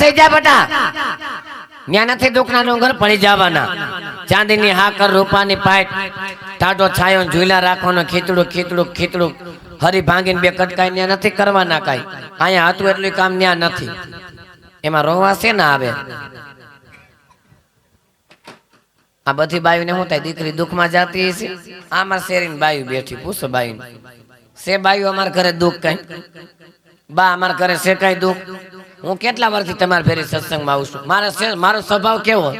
થઈ જા બેટા. ત્યાં નથી દુખના ડુંગર પડી જવાના. ચાંદીની હાકર, રૂપાની પાઇપ ટાઢો છાયો, ઝૂલા રાખવાનો, ખીચડું ખીચડું ખીચડું. હરી ભાંગીને બે કટકાઈ ત્યાં નથી કરવાના કાંઈ. અહીંયા હતું એટલું કામ ત્યાં નથી. એમાં રોવા છે ને આવે? આ બધી બાયુને શું થાય? દીકરી દુઃખમાં જાતી હશે? આમાં શેરીની બાયુ બેઠી. પૂછો બાયુ સે બાયુ અમારા ઘરે દુઃખ કઈ? બા અમારા ઘરે શેકાઈ દઉં. હું કેટલા વર્ષથી તમારા ફેરી સત્સંગમાં આવું છું? મારે મારો સ્વભાવ કેવો?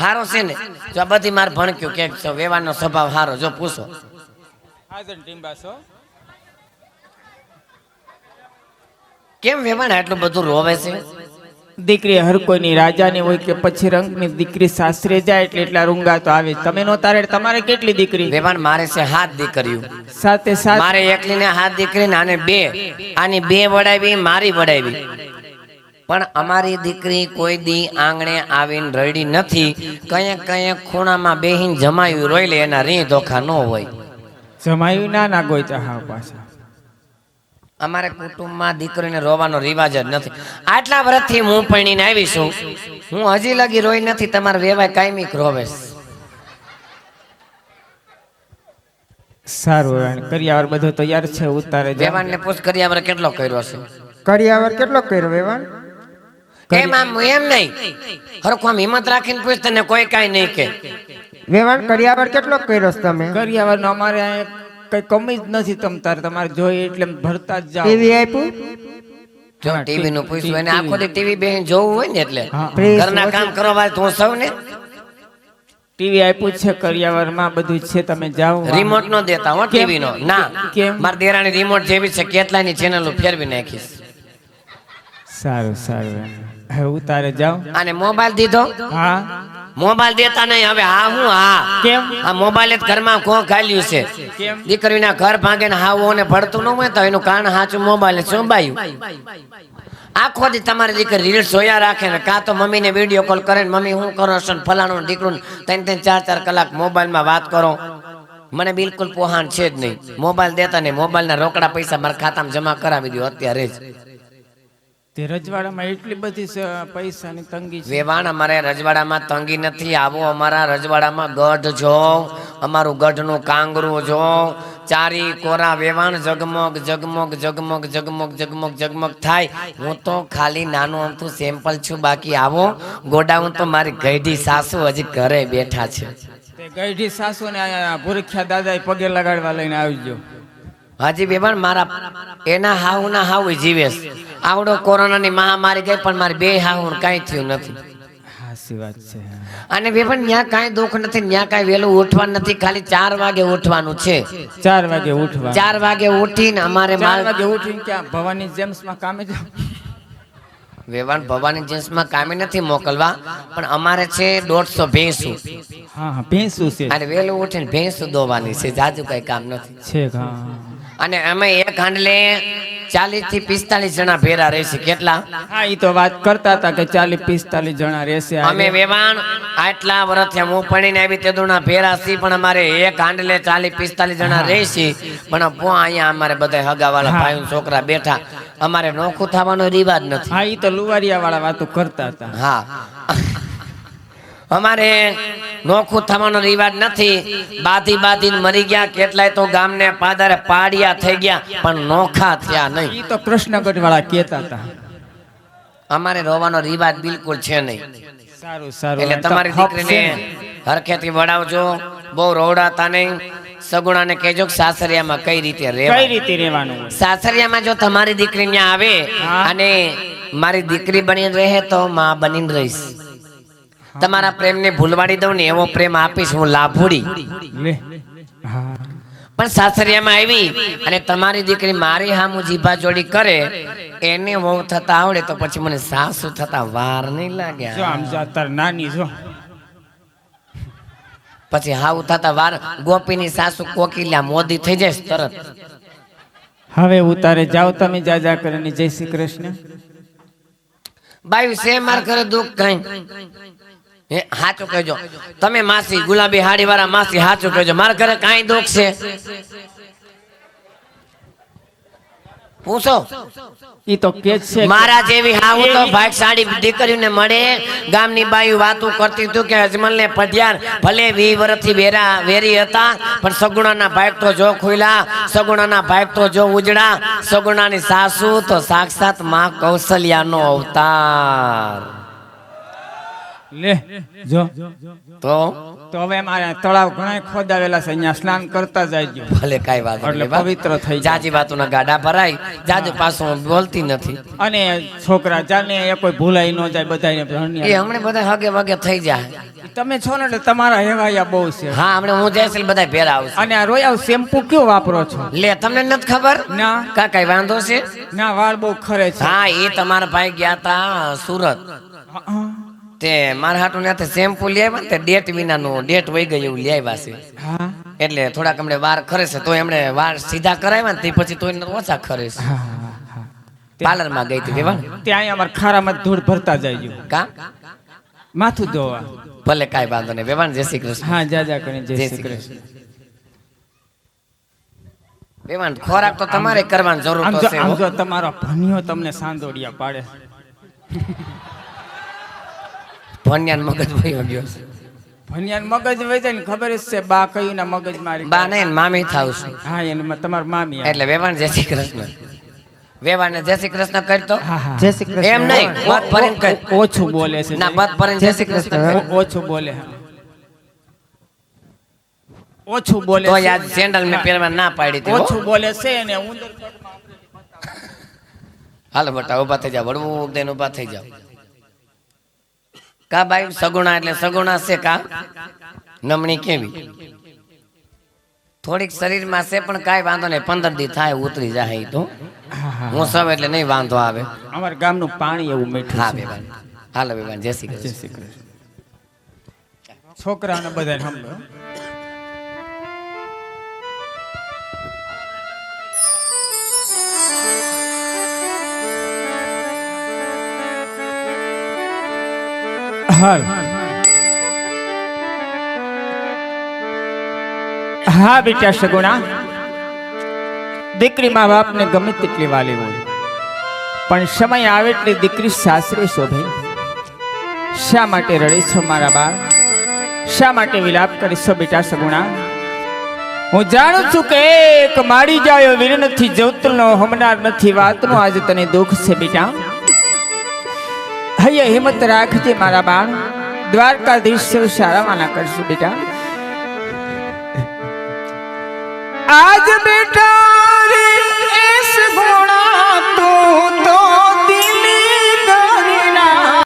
હારો છે ને? જો બધી મારે ભણક્યું કે છો વેવાનો સ્વભાવ હારો જો પૂછો. કેમ વેવાણ આટલું બધું રોવે છે? દીકરી હર કોઈની રાજાની હોય કે પછી રંગની દીકરી સાસરે જાય એટલે એટલા રૂંગા તો આવે. તમે નો તારે તમારે કેટલી દીકરી? વ્યવહાર મારે છે હાથ દીકરીઓ. સાથે સાથે મારે એકલીને હાથ દીકરીને આને બે. આની બે વડાવી મારી વડાવી. પણ અમારી દીકરી કોઈ દી આંગણે આવીને રડી નથી. કયાક કયાક ખૂણામાં બેહીન જમાયું રોઈ લે એના રી ધોખા ન હોય. જમાયું ના ના ગોઈતા હા પાછા. અમારે કુટુંબમાં દીકરીને રોવાનો રિવાજ જ નથી. આટલા વર્ષથી હું પરણીને આવી છું. હું હજી લગી રોઈ નથી તમારા વેવાય કાયમિક રોવે સારું કરિયાવર બધો તૈયાર છે ઉતારે જાઓ. વેવાણને પૂછ કરિયાવર કેટલો કર્યો છે? કરિયાવર કેટલો કર્યો વેવાણ? કેમ આમ એમ નહીં. હરખો આમ હિંમત રાખીને પૂછ તને કોઈ કાંઈ નહીં કે. વેવાણ કરિયાવર કેટલો કર્યો છે તમે? કરિયાવરનો અમારે અહીંયા કઈ કમી જ નથી તમ તારે તમારે જોઈએ એટલે ભરતા જ જાઓ. ટીવી આપ્યું? જો ટીવી નું પૂછ્યું એને આખો દી ટીવી બેહીને જોવું હોય ને એટલે. ઘરના કામ કરવા વાળા તો સૌ ને ટીવી આપ્યું છે કરિયાવરમાં બધું છે તમે જાઓ. રિમોટ નો દેતા હો ટીવી નો. ના. કેમ? મારી દેરાણી રિમોટ જેવી છે કેટલા ની ચેનલ ફેરવી નાખીશ. સારું સારું. હવે ઉતારે જાઓ. અને મોબાઈલ દીધો? હા. મોબાઈલ દેતા નહીં. હવે હા હું હા. કેમ? આ મોબાઈલ જ ઘરમાં કો ગાલ્યું છે. દીકરીના ઘર ભાંગે ને હાવો ને ભળતું ન હોય તો એનું કારણ સાચું મોબાઈલ શું આખો દી તમારી દીકરી રીલ્સ જોયા રાખે ને કાં તો મમ્મીને વીડિયો કોલ કરે ને મમ્મી હું કરો છો ને ફલાણું ને દીકરું ત્રણ ત્રણ ચાર ચાર કલાક મોબાઈલમાં વાત કરો. મને બિલકુલ પોહાણ છે જ નહીં. મોબાઈલ દેતા નહીં. મોબાઈલના રોકડા પૈસા મારા ખાતામાં જમા કરાવી દો અત્યારે જ. તે રજવાડામાં એટલી બધી પૈસાની તંગી છે. વેવાણ અમારે રજવાડામાં તંગી નથી. આવો અમારા રજવાડામાં ગઢ જો અમારું ગઢનું કાંગરું જો. ચારી કોરા વેવાણ જગમગ જગમગ જગમગ જગમગ જગમગ જગમગ થાય. હું તો ખાલી નાનું અમથું સેમ્પલ છું બાકી આવો. ગોડાઉન તો મારી ગઈઢી સાસુ હજી ઘરે બેઠા છે. તે ગઈઢી સાસુ ને ભૂરખ્યા દાદા પગે લગાડવા લઈને આવજો. હજી વેવાણ મારા એના હાવ ના હાવ જીવે. આવડો કોરોનાની મહામારી ગઈ પણ મારી બે હાહુ કાંઈ થયું નથી. હાસી વાત છે અને વેપન ત્યાં કાંઈ દુઃખ નથી ત્યાં કાંઈ વહેલું ઉઠવાનું નથી ખાલી ચાર વાગે ઉઠવાનું છે. ચાર વાગે ઉઠવા ચાર વાગે ઉઠીને અમારે ચાર વાગે ઉઠીને ક્યાં ભવાની જેમ્સમાં કામે જાવ? વેવાણ ભવાની જેન્સમાં કામે નથી મોકલવા પણ અમારે છે દોઢસો ભેંસું. હા ભેંસું છે. અને વહેલું ઉઠીને ભેંસું દોવાની છે જાજુ કઈ કામ નથી. છે હા. અને અમે એક હાંડલે ચાલીસથી પિસ્તાલીસ જણા ભેરા રહેશે. કેટલા? હા એ તો વાત કરતા હતા કે ચાલીસ પિસ્તાલીસ જણા રહેશે અમે વેવાણ આટલા વર્ષથી હું પડીને આવી તે દુણા ભેરા સી પણ અમારે એક હાંડલે ચાલીસ પિસ્તાલીસ જણા રહેશે. પણ પો અહીંયા અમારે બધા હગાવાળા. ભાઈ છોકરા બેઠા. અમારે નોખું થવાનો રિવાજ નથી. હા એ તો લુવારિયા વાળા વાતો કરતા હતા. હા. અમારે નોખું થવાનો રિવાજ નથી. બાધી બાધી મરી ગયા કેટલાય તો ગામને પાદરે પાડિયા થઈ ગયા પણ નોખા થયા નહીં. તો કૃષ્ણગઢ વાળા કેતા હતા. અમારે રોવાનો રિવાજ બિલકુલ છે નહીં. સારું સારું. એટલે તમારી દીકરીને ને. હરખેથી વડાવજો બહુ રોવડાતા નહીં. સગુણાને કહેજો કે સાસરિયામાં કઈ રીતે કઈ રહેવાય રીતે રહેવાનું સાસરિયામાં જો તમારી દીકરી ત્યાં આવે અને મારી દીકરી બની રહે તો માં બનીને રહીશ. તમારા પ્રેમને ભૂલવાડી દઉં ને એવો પ્રેમ આપીશ હું લાભુડી. પણ સાસરિયામાં આવી અને તમારી દીકરી મારી હામું જીભા જોડી કરે એને વહુ થતા આવડે તો પછી મને સાસુ થતા વાર નહીં જો લાગે આમ જો નાની જો. પછી હાવ થતા વાર ગોપીની સાસુ કોકિલા મોદી થઈ જાય તરત. હવે ઉતારે જાઓ તમે જાજા કરીને જય શ્રી કૃષ્ણ. બાયુ સે માર કરે દુઃખ કઈ. હે હાચું કહેજો. તમે માસી ગુલાબી હાડી વાળા માસી હાચું કહેજો. મારા ઘરે કાંઈ દુઃખ છે? પૂછો. ઈ તો કે છે મારા જેવી હાવ તો ભાગશાળી દીકરીને મળે ગામની બાઈ વાતો કરતી હતું કે અજમલ ને પઢિયાર ભલે વી વર્ષથી વેરા વેરી હતા પણ સગુણાના ભાગ તો જો ખુલા સગુણાના ભાગ તો જો ઉજળા સગુણાની સાસુ તો સાક્ષાતમાં કૌશલ્યાનો અવતાર. લે જો. તો? તો હવે મારે તળાવ ઘણા ખોદાવેલા છે અહીંયા સ્નાન કરતા જાયજો. ભલે કાઈ વાત એટલે પવિત્ર થઈ જાય. જાજી વાતોના ગાડા ભરાય જાજુ પાછું બોલતી નથી. અને છોકરા જાને એ કોઈ ભૂલાઈ ન જાય બધાને એ હમણે બધા હગે વગે થઈ જાય. તમે છો ને એટલે તમારા હેવાયા બહુ છે. હા હમણાં હું એટલે બધા ભેરા આવશે. અને આ રોયાવ શેમ્પુ કયો વાપરો છો? લે તમને નથી ખબર? ના. કા કઈ વાંધો છે? ના વાળ બહુ ખરે છે. હા એ તમારા ભાઈ ગયા તા સુરત. હા, તે મારા હાટું ને શેમ્પુ લઈ આવ્યા ને તે ડેટ વિનાનું ડેટ વહી ગયું એવું લઈ આવ્યા છે. એટલે થોડાક એમણે વાર ખરે છે તો એમણે વાર સીધા કરાવ્યા ને તે પછી તો એને ઓછા ખરે છે. હા, હા. પાર્લરમાં ગઈ હતી કેવા ત્યાં અમારા ખારામાં ધૂળ ભરતા જાય કા? માથું ધોવા. ભલે કઈ વાંધો નહીં વેવાણ જય શ્રી કૃષ્ણ. હા જા જા કરીને જય શ્રી કૃષ્ણ. વેવાણ ખોરાક તો તમારે કરવાની જરૂર પડશે તો જો છે આમ જો તમારો ભણ્યો તમને સાંદોડિયા પાડે. ભણ્યાન મગજ વયો ગયો છે. ભણ્યાન મગજ વહી જાય ને ખબર જ છે બા કયું ના મગજ મારી બા નહીં ને મામી થાવ છું. હા એને તમાર મામી એટલે વેવાણ જય શ્રી કૃષ્ણ. વેવાણ ને જય શ્રી કૃષ્ણ કરતો? જય શ્રી કૃષ્ણ. એમ નહીં ભરીને કર. ઓછું બોલે છે. ના બત ભરીને જય શ્રી કૃષ્ણ ઓછું બોલે ઓછું બોલે તો. યાદ સેન્ડલ મેં પહેરવા ના પાડી હતી ઓછું બોલે છે અને ઉંદર હાલ બટા ઊભા થઈ જાવ વડવું દઈને ઊભા થઈ જાવ કા બાઈ સગુણા એટલે સગુણા છે કા? નમણી કેવી? થોડીક શરીરમાં છે પણ કાંઈ વાંધો નહીં પંદર દી થાય ઉતરી જાય તો. હા હા હું સૌ એટલે નહીં વાંધો આવે. અમારા ગામનું પાણી એવું મીઠું હા બેવાન હાલો બેવાન જય શ્રી જય કૃષ્ણ શ્રી કૃષ્ણ. છોકરાને બધાને સમજો હાલ. હા, બેટા સગુણા. દીકરી મા બાપને ગમે તેટલી વાલી હોય. પણ સમય આવે એટલે દીકરી સાસરે શોભે શા માટે રડે છો મારા બાળ? શા માટે વિલાપ કરીશો બેટા સગુણા? હું જાણું છું કે એક મારી જાયો વીર નથી જવતલનો હમણાર નથી, વાતનો આજે તને દુઃખ છે બેટા. હૈયે હિંમત રાખજે મારા બાળ દ્વારકાધીશ સૌ સારા માના કરશું બેટા. આજ બેટા